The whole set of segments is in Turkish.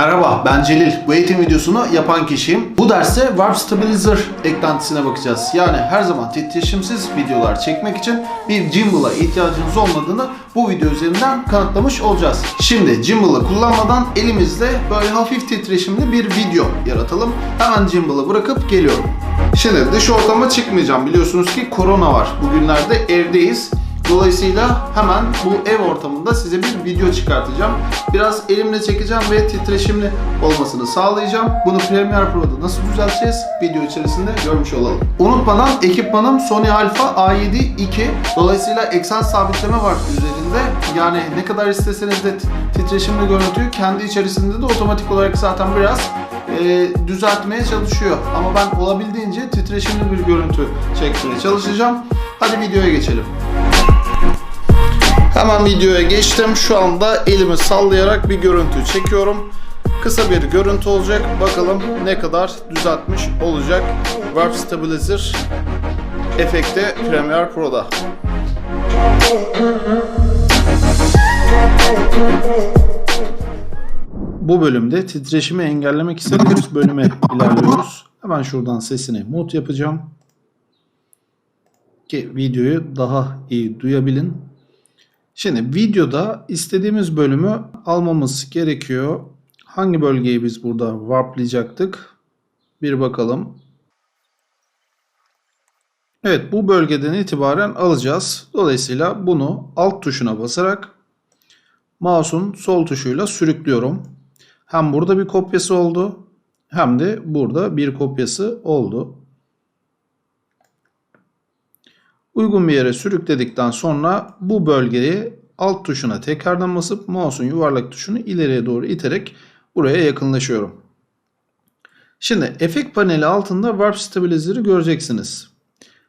Merhaba ben Celil. Bu eğitim videosunu yapan kişiyim. Bu derste Warp Stabilizer eklentisine bakacağız. Yani her zaman titreşimsiz videolar çekmek için bir gimbal'a ihtiyacınız olmadığını bu video üzerinden kanıtlamış olacağız. Şimdi gimbal'ı kullanmadan elimizle böyle hafif titreşimli bir video yaratalım. Hemen gimbal'ı bırakıp geliyorum. Şimdi dış ortama çıkmayacağım. Biliyorsunuz ki korona var. Bugünlerde evdeyiz. Dolayısıyla hemen bu ev ortamında size bir video çıkartacağım. Biraz elimle çekeceğim ve titreşimli olmasını sağlayacağım. Bunu Premiere Pro'da nasıl düzelteceğiz video içerisinde görmüş olalım. Unutmadan ekipmanım Sony Alpha A7 II. Dolayısıyla eksen sabitleme var üzerinde. Yani ne kadar isteseniz de titreşimli görüntüyü kendi içerisinde de otomatik olarak zaten biraz e, düzeltmeye çalışıyor. Ama ben olabildiğince titreşimli bir görüntü çekmeye çalışacağım. Hadi videoya geçelim. Hemen videoya geçtim. Şu anda elimi sallayarak bir görüntü çekiyorum. Kısa bir görüntü olacak. Bakalım ne kadar düzeltmiş olacak. Warp Stabilizer efekti Premiere Pro'da. Bu bölümde titreşimi engellemek istediğimiz bölüme ilerliyoruz. Hemen şuradan sesini mute yapacağım. Ki videoyu daha iyi duyabilin. Şimdi videoda istediğimiz bölümü almamız gerekiyor. Hangi bölgeyi biz burada warplayacaktık? Bir bakalım. Evet bu bölgeden itibaren alacağız. Dolayısıyla bunu alt tuşuna basarak mouse'un sol tuşuyla sürüklüyorum. Hem burada bir kopyası oldu hem de burada bir kopyası oldu. Uygun bir yere sürükledikten sonra bu bölgeyi alt tuşuna tekrardan basıp mouse'un yuvarlak tuşunu ileriye doğru iterek buraya yakınlaşıyorum. Şimdi efekt paneli altında Warp Stabilizer'ı göreceksiniz.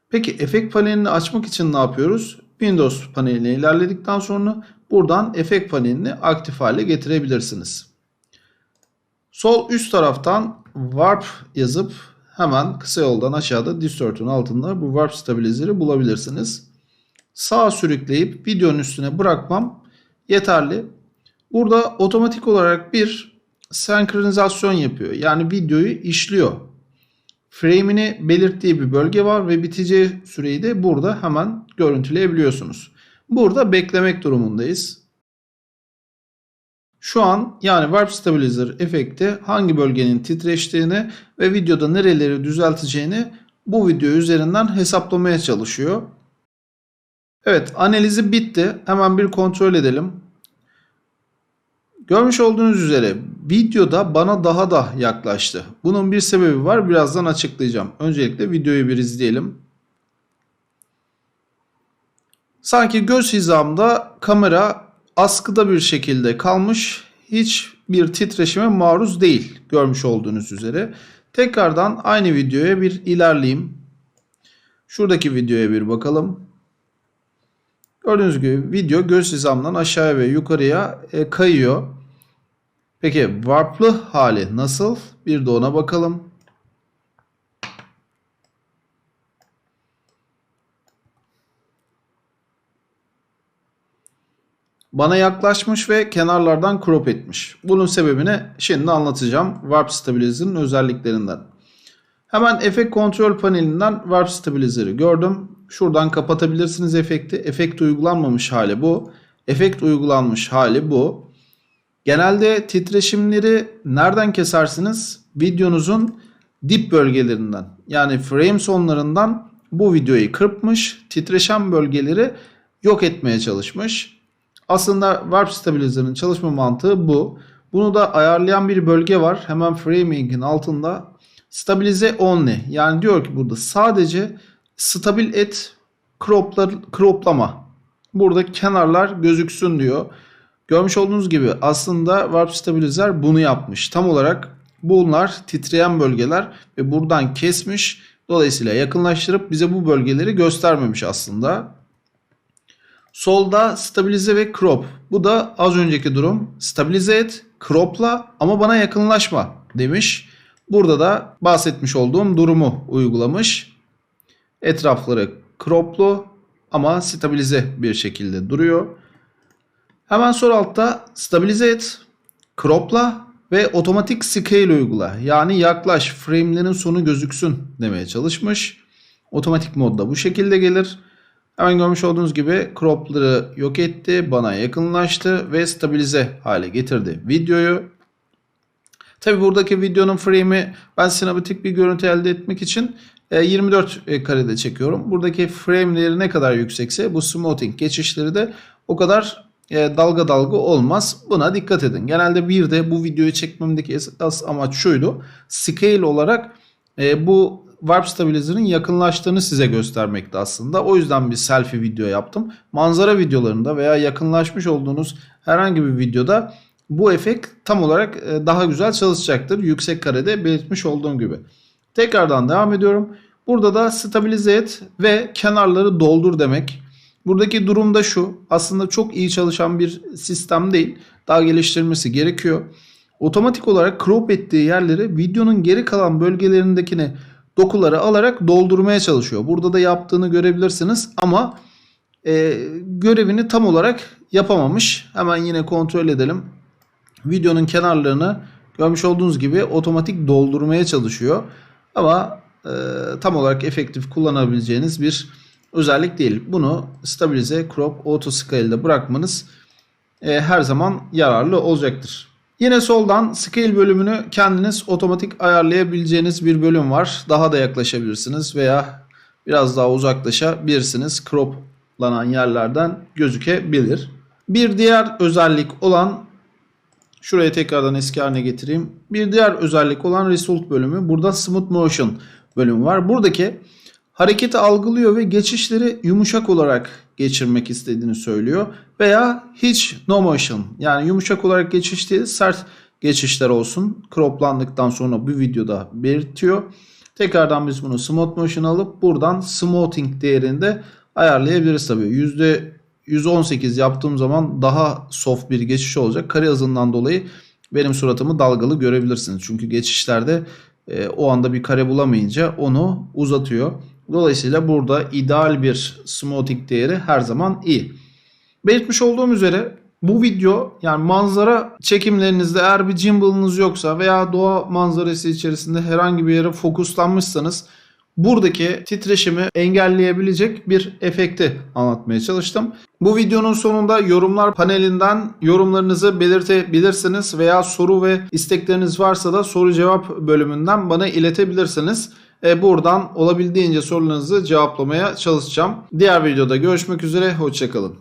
Peki efekt panelini açmak için ne yapıyoruz? Windows paneline ilerledikten sonra buradan efekt panelini aktif hale getirebilirsiniz. Sol üst taraftan Warp yazıp hemen kısa yoldan aşağıda Distort'un altında bu Warp Stabilizer'ı bulabilirsiniz. Sağa sürükleyip videonun üstüne bırakmam yeterli. Burada otomatik olarak bir senkronizasyon yapıyor. Yani videoyu işliyor. Frame'ini belirttiği bir bölge var ve biteceği süreyi de burada hemen görüntüleyebiliyorsunuz. Burada beklemek durumundayız. Şu an yani Warp Stabilizer efekti hangi bölgenin titreştiğini ve videoda nereleri düzelteceğini bu video üzerinden hesaplamaya çalışıyor. Evet analizi bitti. Hemen bir kontrol edelim. Görmüş olduğunuz üzere videoda bana daha da yaklaştı. Bunun bir sebebi var. Birazdan açıklayacağım. Öncelikle videoyu bir izleyelim. Sanki göz hizamda kamera askıda bir şekilde kalmış. Hiçbir titreşime maruz değil görmüş olduğunuz üzere. Tekrardan aynı videoya bir ilerleyeyim. Şuradaki videoya bir bakalım. Gördüğünüz gibi video göz hizamdan aşağıya ve yukarıya e, kayıyor. Peki warplı hali nasıl? Bir de ona bakalım. Bana yaklaşmış ve kenarlardan crop etmiş. Bunun sebebini şimdi anlatacağım. Warp Stabilizer'ın özelliklerinden. Hemen efekt kontrol panelinden Warp Stabilizer'ı gördüm. Şuradan kapatabilirsiniz efekti. Efekt uygulanmamış hali bu. Efekt uygulanmış hali bu. Genelde titreşimleri nereden kesersiniz? Videonuzun dip bölgelerinden. Yani frame sonlarından bu videoyu kırpmış, titreşen bölgeleri yok etmeye çalışmış. Aslında Warp Stabilizer'ın çalışma mantığı bu. Bunu da ayarlayan bir bölge var. Hemen framing'in altında. Stabilize only. Yani diyor ki burada sadece stabil et croplar, croplama. Burada kenarlar gözüksün diyor. Görmüş olduğunuz gibi aslında Warp Stabilizer bunu yapmış. Tam olarak bunlar titreyen bölgeler ve buradan kesmiş. Dolayısıyla yakınlaştırıp bize bu bölgeleri göstermemiş aslında. Solda stabilize ve crop. Bu da az önceki durum. Stabilize et, cropla ama bana yakınlaşma demiş. Burada da bahsetmiş olduğum durumu uygulamış. Etrafları croplu ama stabilize bir şekilde duruyor. Hemen sol altta stabilize et, cropla ve otomatik scale uygula. Yani yaklaş, frame'lerin sonu gözüksün demeye çalışmış. Otomatik modda bu şekilde gelir. Hemen görmüş olduğunuz gibi cropları yok etti, bana yakınlaştı ve stabilize hale getirdi videoyu. Tabi buradaki videonun frame'i ben sinematik bir görüntü elde etmek için e, 24 karede çekiyorum. Buradaki frame'leri ne kadar yüksekse bu smoothing geçişleri de o kadar e, dalga dalga olmaz. Buna dikkat edin. Genelde bir de bu videoyu çekmemdeki esas amaç şuydu. Scale olarak e, bu Warp Stabilizer'ın yakınlaştığını size göstermekti aslında. O yüzden bir selfie video yaptım. Manzara videolarında veya yakınlaşmış olduğunuz herhangi bir videoda bu efekt tam olarak e, daha güzel çalışacaktır. Yüksek karede belirtmiş olduğum gibi. Tekrardan devam ediyorum. Burada da stabilize et ve kenarları doldur demek. Buradaki durum da şu. Aslında çok iyi çalışan bir sistem değil. Daha geliştirilmesi gerekiyor. Otomatik olarak crop ettiği yerleri videonun geri kalan bölgelerindekini dokuları alarak doldurmaya çalışıyor. Burada da yaptığını görebilirsiniz ama e, görevini tam olarak yapamamış. Hemen yine kontrol edelim. Videonun kenarlarını görmüş olduğunuz gibi otomatik doldurmaya çalışıyor. Ama e, tam olarak efektif kullanabileceğiniz bir özellik değil. Bunu stabilize, crop, auto scale'de bırakmanız e, her zaman yararlı olacaktır. Yine soldan scale bölümünü kendiniz otomatik ayarlayabileceğiniz bir bölüm var. Daha da yaklaşabilirsiniz veya biraz daha uzaklaşabilirsiniz. Croplanan yerlerden gözükebilir. Bir diğer özellik olan şuraya tekrardan eski haline getireyim. Bir diğer özellik olan result bölümü. Burada smooth motion bölümü var. Buradaki hareketi algılıyor ve geçişleri yumuşak olarak geçirmek istediğini söylüyor. Veya hiç no motion yani yumuşak olarak geçiş değil sert geçişler olsun. Croplandıktan sonra bu videoda belirtiyor. Tekrardan biz bunu smooth motion alıp buradan smoothing değerinde ayarlayabiliriz tabii. Yüzde 118 yaptığım zaman daha soft bir geçiş olacak. Kare hızından dolayı benim suratımı dalgalı görebilirsiniz. Çünkü geçişlerde e, o anda bir kare bulamayınca onu uzatıyor. Dolayısıyla burada ideal bir smoothing değeri her zaman iyi. Belirtmiş olduğum üzere bu video yani manzara çekimlerinizde eğer bir gimbal'ınız yoksa veya doğa manzarası içerisinde herhangi bir yere fokuslanmışsanız buradaki titreşimi engelleyebilecek bir efekti anlatmaya çalıştım. Bu videonun sonunda yorumlar panelinden yorumlarınızı belirtebilirsiniz veya soru ve istekleriniz varsa da soru cevap bölümünden bana iletebilirsiniz. E, buradan olabildiğince sorularınızı cevaplamaya çalışacağım. Diğer videoda görüşmek üzere, hoşçakalın.